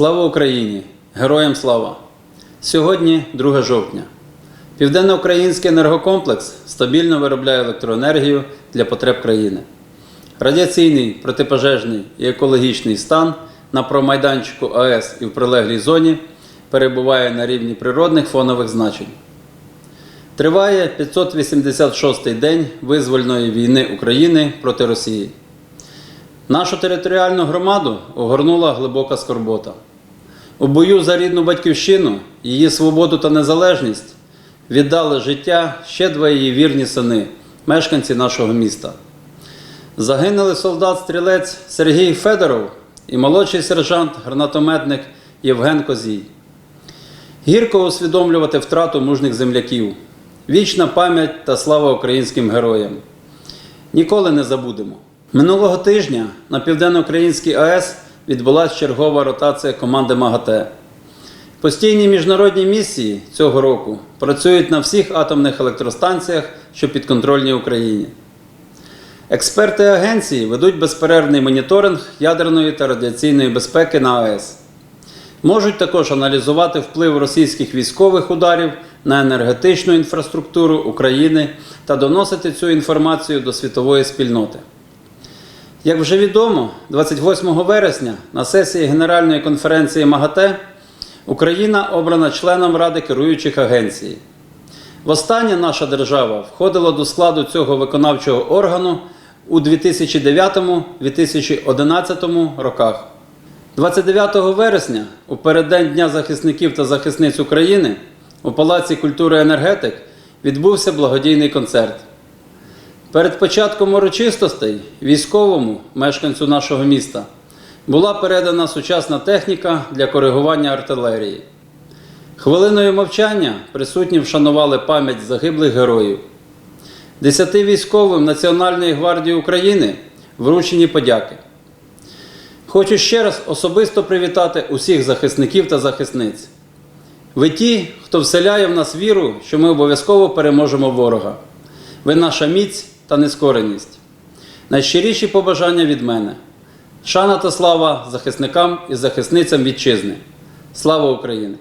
Слава Україні! Героям слава! Сьогодні 2 жовтня. Південноукраїнський енергокомплекс стабільно виробляє електроенергію для потреб країни. Радіаційний, протипожежний і екологічний стан на промайданчику АЕС і в прилеглій зоні перебуває на рівні природних фонових значень. Триває 586-й день визвольної війни України проти Росії. Нашу територіальну громаду огорнула глибока скорбота. У бою за рідну батьківщину, її свободу та незалежність віддали життя ще два її вірні сини, мешканці нашого міста. Загинули солдат-стрілець Сергій Федоров і молодший сержант, гранатометник Євген Козій. Гірко усвідомлювати втрату мужніх земляків, вічна пам'ять та слава українським героям. Ніколи не забудемо. Минулого тижня на Південноукраїнській АЕС відбулася чергова ротація команди МАГАТЕ. Постійні міжнародні місії цього року працюють на всіх атомних електростанціях, що підконтрольні Україні. Експерти агенції ведуть безперервний моніторинг ядерної та радіаційної безпеки на АЕС. Можуть також аналізувати вплив російських військових ударів на енергетичну інфраструктуру України та доносити цю інформацію до світової спільноти. Як вже відомо, 28 вересня на сесії Генеральної конференції МАГАТЕ Україна обрана членом Ради керуючих агенцій. Востаннє наша держава входила до складу цього виконавчого органу у 2009-2011 роках. 29 вересня, у переддень Дня захисників та захисниць України, у Палаці культури енергетик відбувся благодійний концерт. Перед початком урочистостей військовому мешканцю нашого міста була передана сучасна техніка для коригування артилерії. Хвилиною мовчання присутні вшанували пам'ять загиблих героїв. Десяти військовим Національної гвардії України вручені подяки. Хочу ще раз особисто привітати усіх захисників та захисниць. Ви ті, хто вселяє в нас віру, що ми обов'язково переможемо ворога. Ви наша міць та нескореність. Найщиріші побажання від мене. Шана та слава захисникам і захисницям вітчизни. Слава Україні!